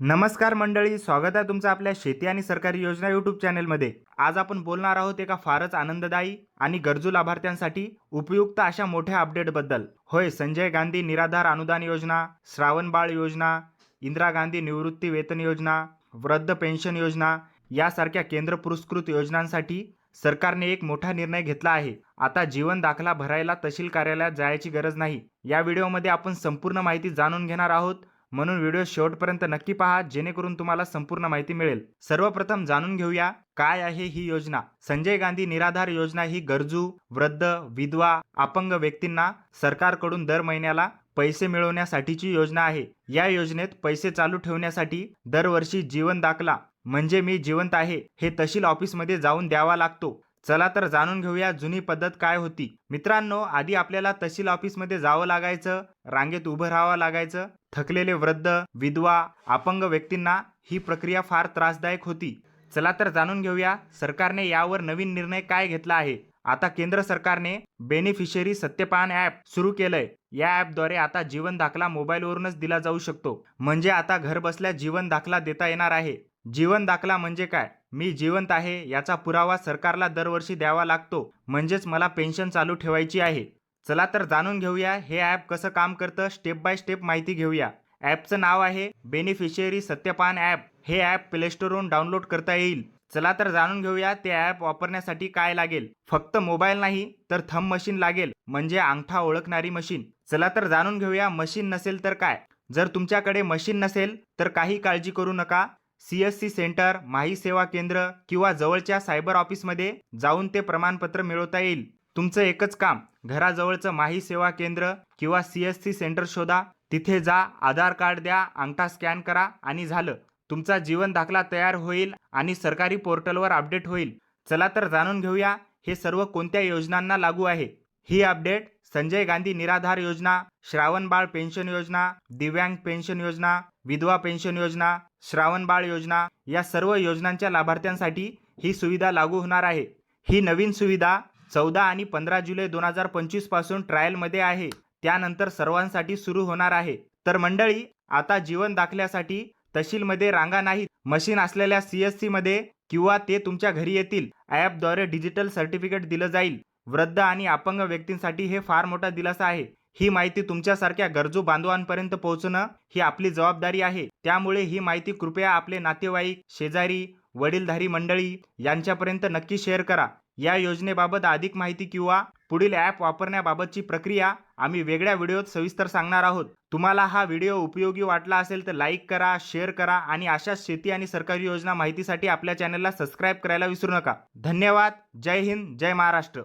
नमस्कार मंडळी स्वागत आहे तुमचं आपल्या शेती आणि सरकारी योजना युट्यूब चॅनलमध्ये. आज आपण बोलणार आहोत एका फारच आनंददायी आणि गरजू लाभार्थ्यांसाठी उपयुक्त अशा मोठ्या अपडेटबद्दल होय संजय गांधी निराधार अनुदान योजना श्रावणबाळ योजना इंदिरा गांधी निवृत्ती वेतन योजना वृद्ध पेन्शन योजना यासारख्या केंद्र पुरस्कृत योजनांसाठी सरकारने एक मोठा निर्णय घेतला आहे. आता जीवन दाखला भरायला तहसील कार्यालयात जायची गरज नाही. या व्हिडिओमध्ये आपण संपूर्ण माहिती जाणून घेणार आहोत. म्हणून व्हिडिओ शेवटपर्यंत नक्की पहा जेणेकरून तुम्हाला संपूर्ण माहिती मिळेल. सर्वप्रथम जाणून घेऊया काय आहे ही योजना? संजय गांधी निराधार योजना ही गरजू वृद्ध विधवा अपंग व्यक्तींना सरकारकडून दर महिन्याला पैसे मिळवण्यासाठीची योजना आहे. या योजनेत पैसे चालू ठेवण्यासाठी दरवर्षी जीवन दाखला म्हणजे मी जिवंत आहे हे तहसील ऑफिसमध्ये जाऊन द्यावा लागतो. चला तर जाणून घेऊया जुनी पद्धत काय होती. मित्रांनो आधी आपल्याला तहसील ऑफिसमध्ये जावं लागायचं रांगेत उभं राहावं लागायचं थकलेले वृद्ध विधवा अपंग व्यक्तींना ही प्रक्रिया फार त्रासदायक होती. चला तर जाणून घेऊया सरकारने यावर नवीन निर्णय काय घेतला आहे. आता केंद्र सरकारने बेनिफिशरी सत्यपान ॲप सुरू केलंय. या ॲपद्वारे आता जीवन दाखला मोबाईलवरूनच दिला जाऊ शकतो. म्हणजे आता घर बसल्या जीवन दाखला देता येणार आहे. जीवन दाखला म्हणजे काय? मी जिवंत आहे याचा पुरावा सरकारला दरवर्षी द्यावा लागतो. म्हणजेच मला पेन्शन चालू ठेवायची आहे. चला तर जाणून घेऊया हे ॲप कसं काम करतं स्टेप बाय स्टेप माहिती घेऊया. ॲपचं नाव आहे बेनिफिशियरी सत्यपान ॲप. हे ॲप प्लेस्टोरवरून डाउनलोड करता येईल. चला तर जाणून घेऊया ते ॲप वापरण्यासाठी काय लागेल. फक्त मोबाईल नाही तर थंब मशीन लागेल म्हणजे अंगठा ओळखणारी मशीन. चला तर जाणून घेऊया मशीन नसेल तर काय. जर तुमच्याकडे मशीन नसेल तर काही काळजी करू नका. सी एस सी सेंटर माही सेवा केंद्र किंवा जवळच्या सायबर ऑफिसमध्ये जाऊन ते प्रमाणपत्र मिळवता येईल. तुमचं एकच काम घराजवळचं माही सेवा केंद्र किंवा सी एस सी सेंटर शोधा तिथे जा आधार कार्ड द्या अंगठा स्कॅन करा आणि झालं. तुमचा जीवन दाखला तयार होईल आणि सरकारी पोर्टलवर अपडेट होईल. चला तर जाणून घेऊया हे सर्व कोणत्या योजनांना लागू आहे? ही अपडेट संजय गांधी निराधार योजना श्रावण बाळ पेन्शन योजना दिव्यांग पेन्शन योजना विधवा पेन्शन योजना श्रावण बाळ योजना या सर्व योजनांच्या लाभार्थ्यांसाठी ही सुविधा लागू होणार आहे. ही नवीन सुविधा चौदा आणि पंधरा जुलै दोन हजार पंचवीसपासून ट्रायलमध्ये आहे. त्यानंतर सर्वांसाठी सुरू होणार आहे. तर मंडळी आता जीवन दाखल्यासाठी तहसीलमध्ये रांगा नाहीत. मशीन असलेल्या सी एसमध्ये किंवा ते तुमच्या घरी येतील. ॲपद्वारे डिजिटल सर्टिफिकेट दिलं जाईल. वृद्ध आणि अपंग व्यक्तींसाठी हे फार मोठा दिलासा आहे. ही माहिती तुमच्यासारख्या गरजू बांधवांपर्यंत पोहोचणं ही आपली जबाबदारी आहे. त्यामुळे ही माहिती कृपया आपले नातेवाईक शेजारी वडीलधारी मंडळी यांच्यापर्यंत नक्की शेअर करा. या योजनेबाबत अधिक माहिती किंवा पुढील ॲप वापरण्याबाबतची प्रक्रिया आम्ही वेगळ्या व्हिडिओत सविस्तर सांगणार आहोत. तुम्हाला हा व्हिडिओ उपयोगी वाटला असेल तर लाईक करा शेअर करा आणि अशाच शेती आणि सरकारी योजना माहितीसाठी आपल्या चॅनलला सबस्क्राईब करायला विसरू नका. धन्यवाद. जय हिंद. जय महाराष्ट्र.